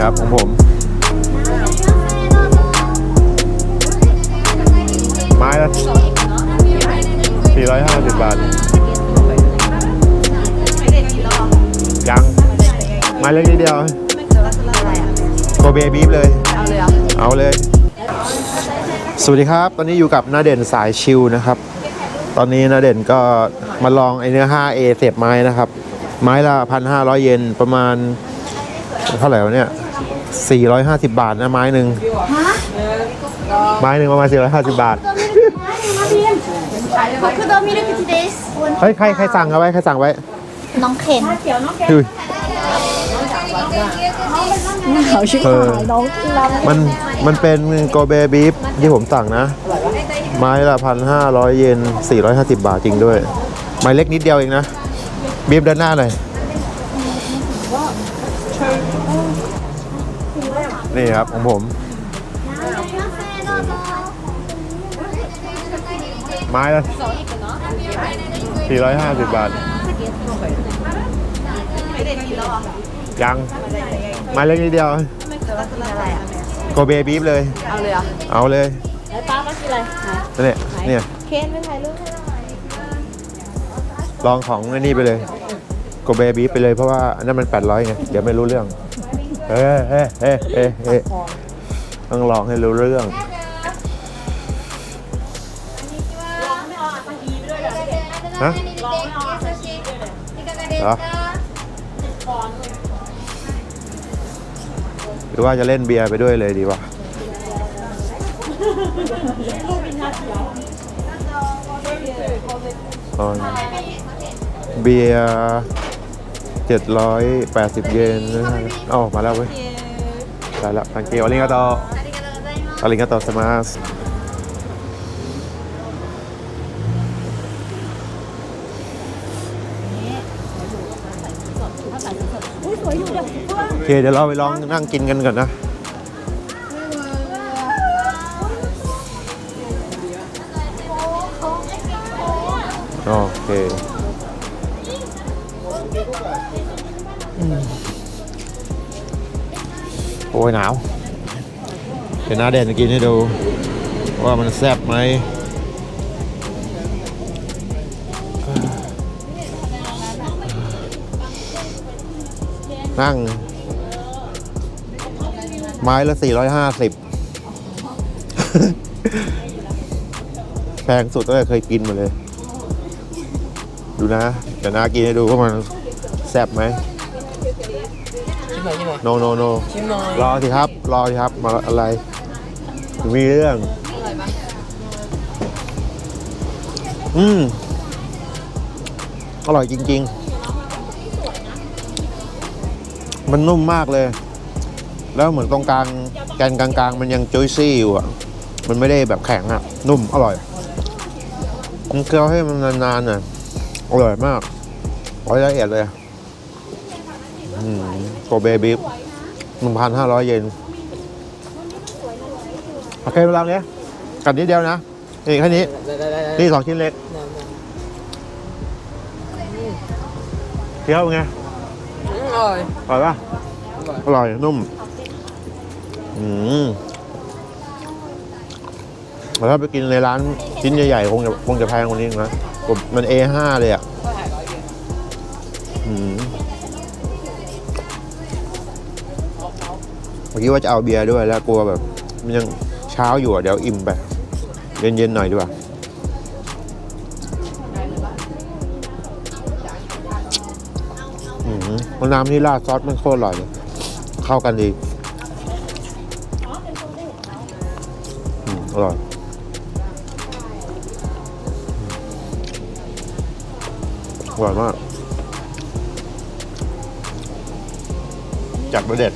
ครับของผม ไม้ละ450 บาท ยัง ไม้เล็กนิดเดียวโกเบบีฟเลย เอาเลยเอาเลย สวัสดีครับ ตอนนี้อยู่กับนาเด่นสายชิลนะครับ ตอนนี้นาเด่นก็มาลองไอเนื้อ 5A เสียบไม้นะครับ ไม้ละ 1,500 เยนประมาณเท่าไหร่วะเนี่ย 450 บาทนะไม้หนึ่ง ไม้หนึ่งประมาณ 450 บาท クドミルクティーです เฮ้ย ใคร ใครสั่งเอาไว้ ใครสั่งไว้ น้องเข็น อุ้ย เขาชิบ เออ หายน้องที่รัก มัน มันเป็นโกเบบีฟที่ผมสั่งนะ ไม้ละพันห้าร้อยเยนสี่ร้อยห้าสิบบาทจริงด้วย ไม้เล็กนิดเดียวเองนะ บีฟด้านหน้าหน่อย นี่ครับของผม ไม้ละสี่ร้อยห้าสิบบาท ยัง ไม้เล็กนิดเดียว โกเบบีฟเลย เอาเลยเหรอเอาเลยแล้วป้ามากินอะไรเนี่ยเนี่ย เคนไม่ถ่ายรูปให้เราลองของไอ้นี่ไปเลย โกเบบีฟไปเลยเพราะว่าอันนั้นมัน 800ไง เดี๋ยวไม่รู้เรื่อง เฮ้เฮ้เฮ้เฮ้เฮ้ต้องลองให้รู้เรื่อง ฮะ เหรอ หรือว่าจะเล่นเบียร์ไปด้วยเลยดีวะอ๋อเบียร์ เจ็ดร้อยแปดสิบเยนนะเอ้ามาแล้วเว้ยได้แล้วทังเกียวอาริงาโตอาริงาโตสมาสโอเคเดี๋ยวเราไปลองนั่งกินกันก่อนนะโอเค อ้ยหนาวเดี๋ยวหน้าเด่นกินให้ดู ว่ามันแซ่บไหมนั่ง ไม้ละ 450 แพงสุดก็เคยกินมาเลย ดูนะเดี๋ยวนากินให้ดูว่ามันแซ่บไหม โนโนโนชิมหน่อยรอสิครับ รอสิครับ มาอะไร มีเรื่อง อืม อร่อยจริง ๆ มันนุ่มมากเลย แล้วเหมือนตรงกลาง แกนกลาง ๆ มันยังจุยซี่อยู่อะ มันไม่ได้แบบแข็งอะ นุ่ม อร่อยมันเคี้ยวให้มันนานๆน่ะ อร่อยมากร้อยละเอียดเลยอืม โกเบบีฟหนึ่งพันห้าร้อยเยนโอเคเวลาเนี้ยกัดนิดเดียวนะนี่แค่นี้ได้ได้ได้ได้นี่สองชิ้นเล็กเคี้ยวไงอืมอร่อยอร่อยปะอร่อยอร่อยนุ่ม อืมแต่ถ้าไปกินในร้านชิ้นใหญ่ๆ คงจะคงจะแพงกว่านี้นะผมมัน A5 เลยอะอืม มื่อกี้ว่าจะเอาเบียร์ด้วยแล้วกลัวแบบ มันยังเช้าอยู่อะเดี๋ยวอิ่มไป เย็นๆหน่อยดีกว่าอืมแล้วน้ำที่ราดซอสมันโคตรอร่อยเลยเข้ากันดีอืมอร่อยอร่อยมากจัดประเด็ด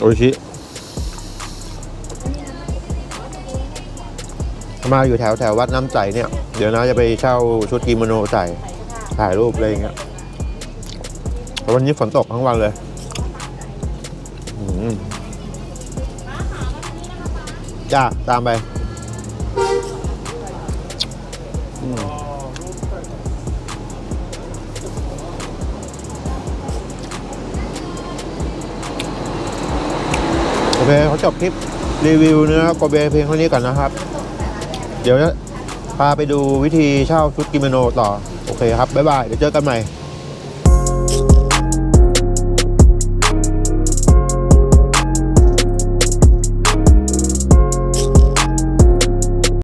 โอชิมาอยู่แถวแถววัดน้ำใจเนี่ย เดี๋ยวนะจะไปเช่าชุดกิโมโนใส่ถ่ายรูปอะไรอย่างเงี้ยวันนี้ฝนตกทั้งวันเลยจ้า ตามไป อืม เคเขาจบคลิปรีวิวเนื้อโกเบเพียงเท่านี้ก่อนนะครับ เดี๋ยวจะพาไปดูวิธีเช่าชุดกิโมโนต่อ โอเคครับ บ๊ายบาย เดี๋ยวเจอกันใหม่